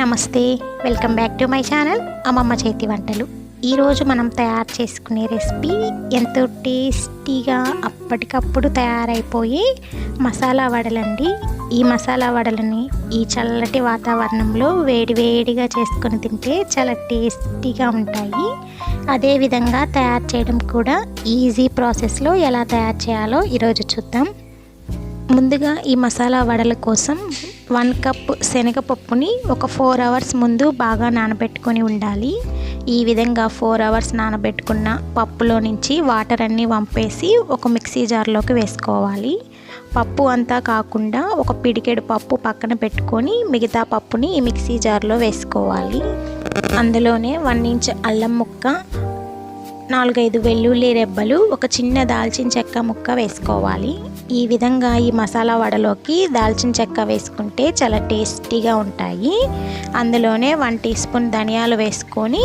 నమస్తే welcome back to my channel అమ్మమ్మ చేతి వంటలు. ఈరోజు మనం తయారు చేసుకునే రెసిపీ ఎంతో టేస్టీగా అప్పటికప్పుడు తయారైపోయి మసాలా వడలండి. ఈ మసాలా వడలని ఈ చల్లటి వాతావరణంలో వేడివేడిగా చేసుకొని తింటే చాలా టేస్టీగా ఉంటాయి. అదేవిధంగా తయారు చేయడం కూడా ఈజీ ప్రాసెస్లో ఎలా తయారు చేయాలో ఈరోజు చూద్దాం. ముందుగా ఈ మసాలా వడల కోసం వన్ కప్ శనగపప్పుని ఒక ఫోర్ అవర్స్ ముందు బాగా నానబెట్టుకొని ఉండాలి. ఈ విధంగా ఫోర్ అవర్స్ నానబెట్టుకున్న పప్పులో నుంచి వాటర్ అన్నీ వంపేసి ఒక మిక్సీ జార్లోకి వేసుకోవాలి. పప్పు అంతా కాకుండా ఒక పిడికెడు పప్పు పక్కన పెట్టుకొని మిగతా పప్పుని ఈ మిక్సీ జార్లో వేసుకోవాలి. అందులోనే వన్ ఇంచ్ అల్లం ముక్క నాలుగైదు వెల్లుల్లి రెబ్బలు ఒక చిన్న దాల్చిన చెక్క ముక్క వేసుకోవాలి. ఈ విధంగా ఈ మసాలా వడలోకి దాల్చిన చెక్క వేసుకుంటే చాలా టేస్టీగా ఉంటాయి. అందులోనే వన్ టీ స్పూన్ ధనియాలు వేసుకొని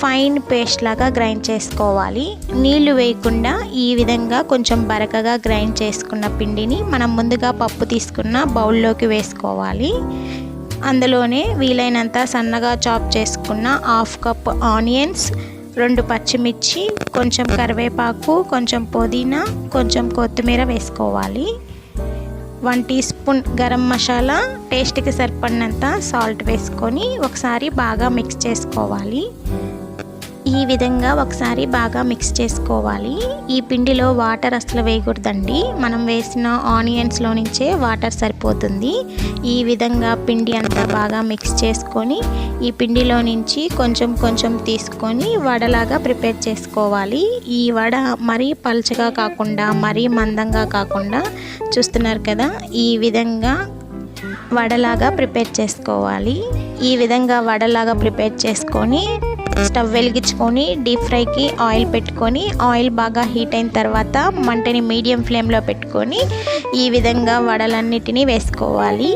ఫైన్ పేస్ట్ లాగా గ్రైండ్ చేసుకోవాలి. నీళ్ళు వేయకుండా ఈ విధంగా కొంచెం బరకగా గ్రైండ్ చేసుకున్న పిండిని మనం ముందుగా పప్పు తీసుకున్న బౌల్లోకి వేసుకోవాలి. అందులోనే వీలైనంత సన్నగా చాప్ చేసుకున్న హాఫ్ కప్ ఆనియన్స్ రెండు పచ్చిమిర్చి కొంచెం కరివేపాకు కొంచెం పుదీనా కొంచెం కొత్తిమీర వేసుకోవాలి. One teaspoon garam masala టేస్ట్కి సరిపడినంత సాల్ట్ వేసుకొని ఒకసారి బాగా మిక్స్ చేసుకోవాలి. ఈ విధంగా ఒకసారి బాగా మిక్స్ చేసుకోవాలి. ఈ పిండిలో వాటర్ అసలు వేయకూడదండి. మనం వేసిన ఆనియన్స్లో నుంచే వాటర్ సరిపోతుంది. ఈ విధంగా పిండి అంతా బాగా మిక్స్ చేసుకొని ఈ పిండిలో నుంచి కొంచెం కొంచెం తీసుకొని వడలాగా ప్రిపేర్ చేసుకోవాలి. ఈ వడ మరీ పలుచగా కాకుండా మరీ మందంగా కాకుండా చూస్తున్నారు కదా ఈ విధంగా వడలాగా ప్రిపేర్ చేసుకోవాలి. ఈ విధంగా వడలాగా ప్రిపేర్ చేసుకొని స్టవ్ వెలిగించుకొని డీప్ ఫ్రైకి ఆయిల్ పెట్టుకొని ఆయిల్ బాగా హీట్ అయిన తర్వాత మంటని మీడియం ఫ్లేమ్లో పెట్టుకొని ఈ విధంగా వడలన్నిటినీ వేసుకోవాలి.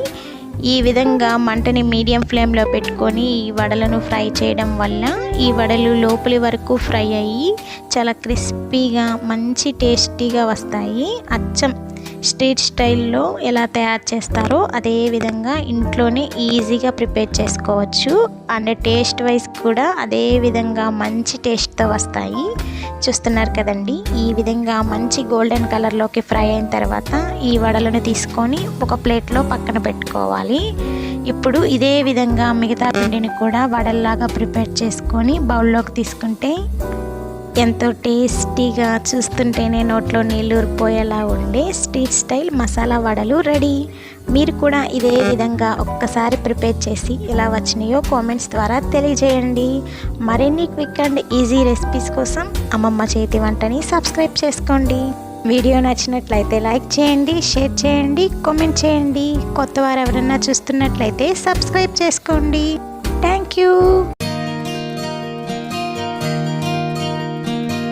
ఈ విధంగా మంటని మీడియం ఫ్లేమ్లో పెట్టుకొని ఈ వడలను ఫ్రై చేయడం వల్ల ఈ వడలు లోపలి వరకు ఫ్రై అయ్యి చాలా క్రిస్పీగా మంచి టేస్టీగా వస్తాయి. అచ్చం స్ట్రీట్ స్టైల్లో ఎలా తయారు చేస్తారో అదే విధంగా ఇంట్లోనే ఈజీగా ప్రిపేర్ చేసుకోవచ్చు. అండ్ టేస్ట్ వైజ్ కూడా అదే విధంగా మంచి టేస్ట్తో వస్తాయి. చూస్తున్నారు కదండి? ఈ విధంగా మంచి గోల్డెన్ కలర్లోకి ఫ్రై అయిన తర్వాత ఈ వడలను తీసుకొని ఒక ప్లేట్లో పక్కన పెట్టుకోవాలి. ఇప్పుడు ఇదే విధంగా మిగతా పిండిని కూడా వడల్లాగా ప్రిపేర్ చేసుకొని బౌల్లోకి తీసుకుంటే ఎంతో టేస్టీగా చూస్తుంటేనే నోట్లో నీళ్ళు ఊరిపోయేలా ఉండే స్ట్రీట్ స్టైల్ మసాలా వడలు రెడీ. మీరు కూడా ఇదే విధంగా ఒక్కసారి ప్రిపేర్ చేసి ఎలా వచ్చినాయో కామెంట్స్ ద్వారా తెలియజేయండి. మరిన్ని క్విక్ అండ్ ఈజీ రెసిపీస్ కోసం అమ్మమ్మ చేతి వంటని సబ్స్క్రైబ్ చేసుకోండి. వీడియో నచ్చినట్లయితే లైక్ చేయండి షేర్ చేయండి కామెంట్ చేయండి. కొత్త వారు ఎవరన్నా చూస్తున్నట్లయితే సబ్స్క్రైబ్ చేసుకోండి. Thank you.